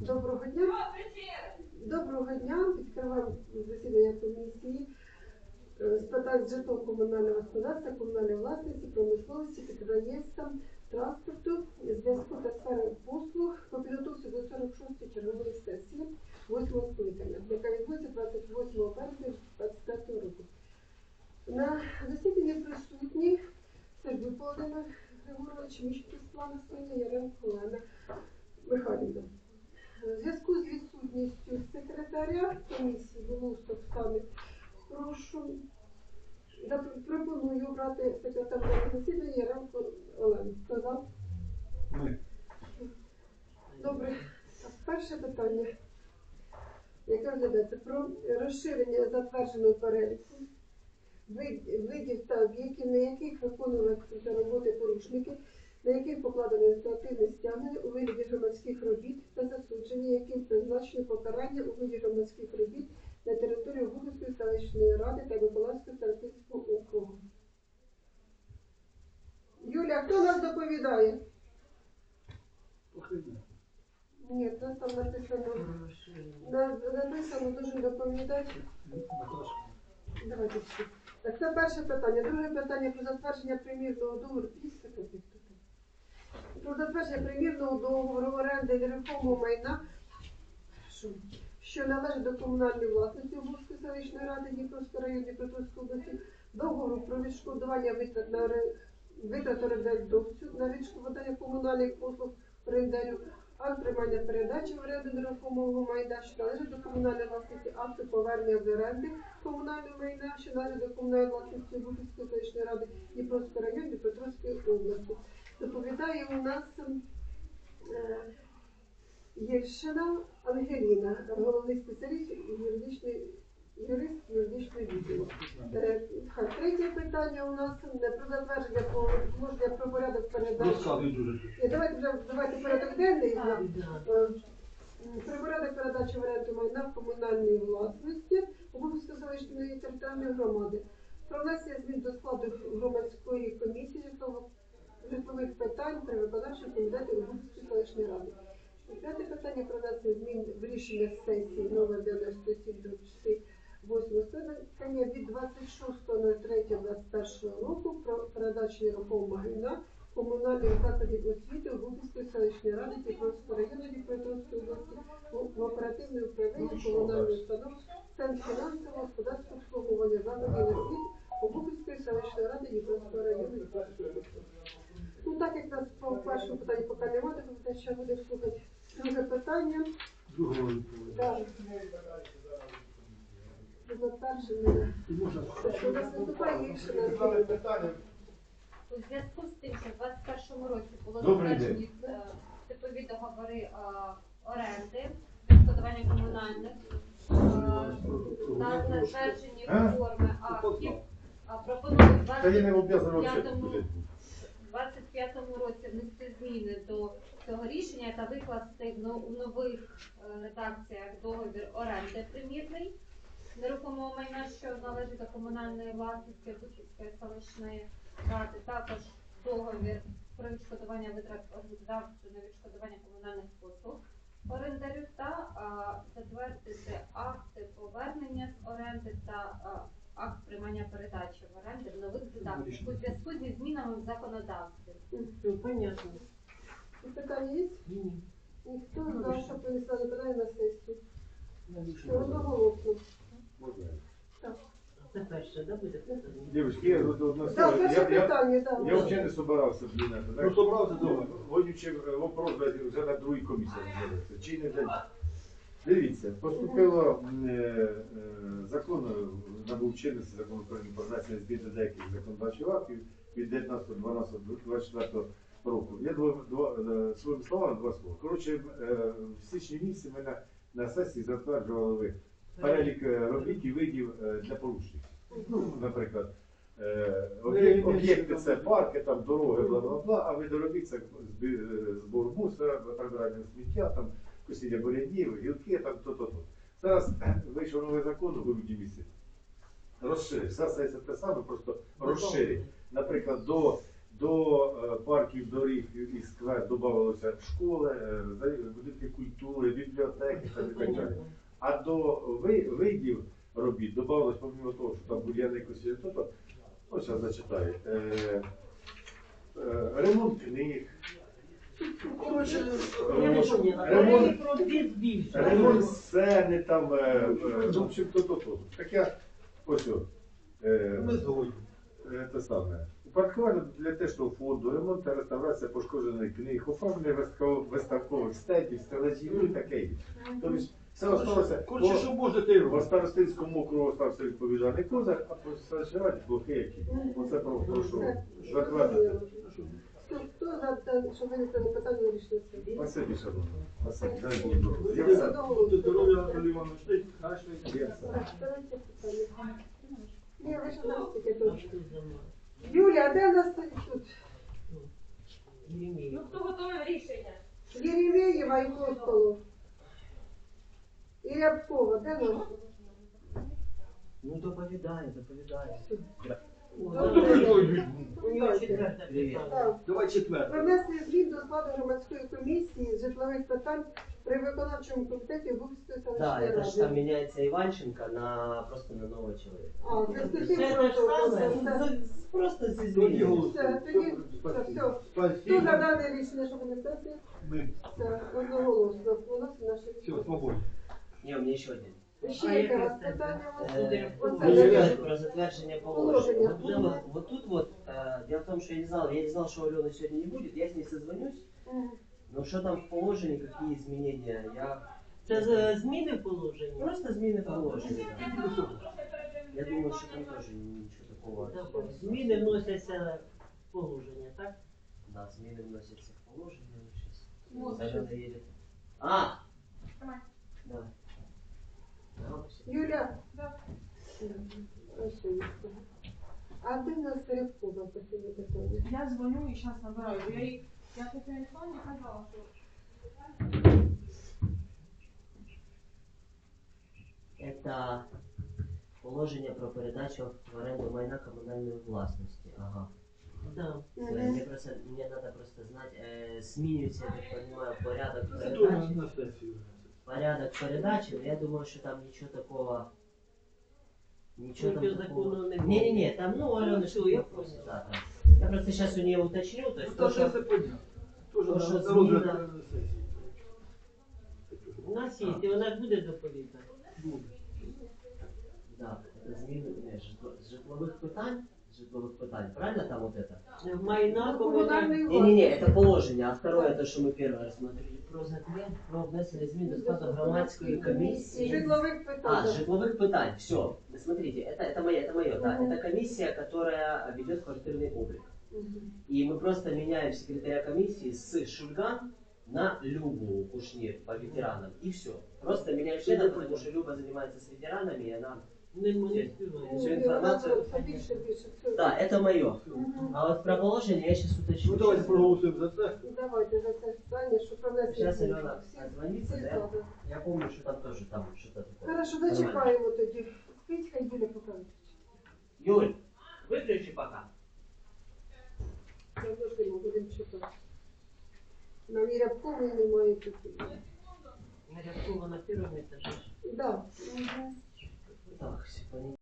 Доброго дня. Доброго дня. Відкриваємо засідання комісії е, з питань житлово-комунального господарства, комунальної власності, промисловості, підприємства, транспорту, зв'язку та сфери послуг по підготовці до 46-ї чергової сесії 8 скликання, яка відбудеться 28 березня 2025 року. На засіданні присутні Сергій Володимир Григорович, Міщук Світлана Соня, Яремко Олена Михайлівна. У зв'язку з відсутністю секретаря комісії Волосок Оксани, прошу пропоную обрати секретаря засідання Яремко Олену. Хто за? Ми. Добре. Перше питання, яке розглядається про розширення затвердженого переліку видів та об'єктів, на яких виконуваються роботи порушники, на яких покладено адміністративне стягнення у вигляді громадських робіт та засудження, яким призначено покарання у виді громадських робіт на території Гугівської селищної ради та Миколаївського старостинського округу. Юля, хто нас доповідає? Ні, це там написано. На- Написано дуже доповідач. Давайте всі. Так, це перше питання. Друге питання про затвердження примірного договору. Після. Про затвердження примірного договору оренди нерухомого майна, що, належить до комунальної власності Обов'язкової селищної ради Дніпровського району Дніпропетровської області, договору про відшкодування витрат на витрат орендодавцю на відшкодування комунальних послуг орендарю, акт приймання передачі в оренду нерухомого майна, що належить до комунальної власності, акту повернення з оренди комунального майна, що належить до комунальної власності Бухівської селищної ради Дніпровського району Дніпропетровської області. Доповідає у нас е, Ангеліна, головний спеціаліст юридичної юрист юридичної відділу. Е, Третє питання у нас е, про затвердження положення про порядок передачі. Давайте вже давайте порядок денний. Е, Про порядок передачі в оренду майна в комунальній власності Обов'язково селищної територіальної громади. Про внесення змін до складу громадської комісії житлово- житлових питань при виконавчому комітеті Обов'язкової селищної ради. П'яте питання про внесення змін в рішення сесії номер 97 до 8 скликання від 26.03.21 року про передачу нерухомого майна комунальних закладів освіти Обухівської селищної ради Дніпровського району Дніпропетровської області в- оперативне управління комунальної установи Центр фінансового господарського обслуговування закладів освіти Обухівської селищної ради Дніпровського району Дніпропетровської області. Ну так як нас по першому питанню поки немає, то ще буде слухати друге питання. Другого. Да. Затвердження. У нас виступає інше Задали питання. У зв'язку з тим, що в 2021 році було Добрий затверджені е, типові договори е, оренди, відшкодування комунальних е, на затверджені А? форми актів, а пропоную в Та я не обов'язаний взагалі. 25 році внести зміни до цього рішення та викласти в нових е, редакціях договір оренди примірний нерухомого майна, що належить до комунальної власності Бухівської селищної ради, також договір про відшкодування витрат орендодавцю на відшкодування комунальних послуг орендарю та а, затвердити акти повернення з оренди та а, акт приймання передачі в оренди в нових у зв'язку зі змінами в законодавстві. Ну, понятно. Питання є? Ніхто не знав, що принесла питання на сесію. Що одноголосно. Можна. Це перше, да, буде питання? Я Так, взагалі не собирався, блін. так? Ну, собрався, добре. Вонючий е, вопрос вже на другій комісії. Чи не для Дивіться, поступило е, е, закон, е, набув чинності закон України про внесення змін до деяких законодавчих актів від 19.12.24 року. Я два, два, своїми словами два слова. Коротше, в січні місяці ми на, на сесії затверджували перелік робіт і видів для порушників. Ну, наприклад, об'єкт- об'єкти це парки, там дороги, бла бла бла, а види робіт це збі- збор мусора, прибирання сміття, там косіння бурянів, гілки, там то-то-то. Зараз вийшов новий закон у грудні місяці. Розширив. Все це те саме, просто розширить. Наприклад, до До е, парків, доріг і сквер додавалося школи, е, будинки культури, бібліотеки та так далі. А до видів робіт додавалось, помимо того, що там бур'яни косі, то, то ну, зараз зачитаю. Е, ремонт книг, Коротше, Ремонт- сцени, там, е, е, ну, в общем, то, то, то. Так я, ось, о, е, Ми згодні. е, те саме. Упорядкування для тестового фонду, ремонт та реставрація пошкоджених книг, оформлення виставкових- виставкових стендів, стелажів ну і таке. інше. Тобто все осталося. Коротше, що можна, й По робити. старостинському округу остався відповідальний козак, а по селищній блоки які. Оце про- прошу Все, затвердити. Зрозуміло. Хто- Хто за що винесли питання рішення сесії? Спасибі, шановні. Спасибі, дай Бог здоров'я. Я Все, все. доголосуємо. Будьте здоров'я, Анатолій Іванович. Ти краще. Я все. Давайте питання. Ні, ви ж зараз таке тут. що за ма? Юля, а де у нас тут? Ну хто готовий рішення? Єремєєва і Костолов. І Рябкова, де нам? Ну, доповідає, доповідає. Добре. давай. Четверте внесення змін до складу громадської комісії з житлових питань при виконавчому комітеті Бухської Да, селищної это же там ради. меняется Иванченко на просто на нового человека. А, це з Це ж саме. Просто с Тоді голосуємо. Все, тоді- Спасибо. все, все. Хто Спасибо. дане рішення, що ви несете? Ми. Це одноголосно. Виносимо наше Все, рішення. свободні. Не, у меня еще один. Ще А яке яке у вас це? питання? у вас? Э, Оце, про да? затвер- Про затвержение Положення. положения. Вот, тут вот, вот тут вот, э, дело в том, что я не знал, я не знал, что Алены сегодня не будет, я с ней созвонюсь, Мгм. но что там в положении, какие изменения, я Це з- зміни в положенні? просто измены положения. да. Я думаю, что там тоже ничего такого. Так, Зміни вносяться в положення, так? Да, измены вносятся в положение. Сейчас. Вот Алена едет. А! Да. Да, все. Юля. Мгм. А що є? А де в нас Рябкова таке питання? Я дзвоню і зараз набираю, бо я їй я по телефоні казала, що Это положение про передачу в аренду майна коммунальной властности. Ага. Да. Всё, Мгм. Мне просто мне надо просто знать, э, сменится, я так понимаю, порядок Це то на, передачи. на сесію. Порядок передачи, но я думаю, что там ничего такого. Ничего там Проти такого. закону не Не-не-не, там, ну, Ну, Алена, всё, что я я просто, поняла. да, да. Я просто сейчас у нее уточню, то Ну, есть та то, це что все понятно. Тоже то, на що на розгляд зміна- на сесії. У нас є, і вона буде доповідати. Буде. Да, это зміни не, житло- з житлових питань, з житлових питань, правильно там вот это? Майна Комунальний комунальна. Не-не-не, это положение, а второе, то, что мы первое рассмотрели, про затвер, про внесення змін до складу громадської комісії. Житлових питань. А, так. житловых пытаний, все. Смотрите, это, это мое, это мое, да. Мгм. Это комиссия, которая ведет квартирный облик. Мгм. И мы просто меняем секретаря комиссии с Шульган на Любу Кушнир по ветеранам. И все. Просто меняем члена, потому что Люба занимается с ветеранами, и она... Ну, да, это мое. А вот про положение я сейчас уточню. Ну давайте проголосуем за це. Ну давайте за Сейчас Алена отзвонится, да? Я помню, что там тоже там что-то такое. Хорошо, зачекаємо тоді. Петька і Юля покажуть. Юль, выключи пока. Завжди ми не чекати. Нам і рябкової немає тут. На рябкова на первом этаже. Да. Ах, сипалит.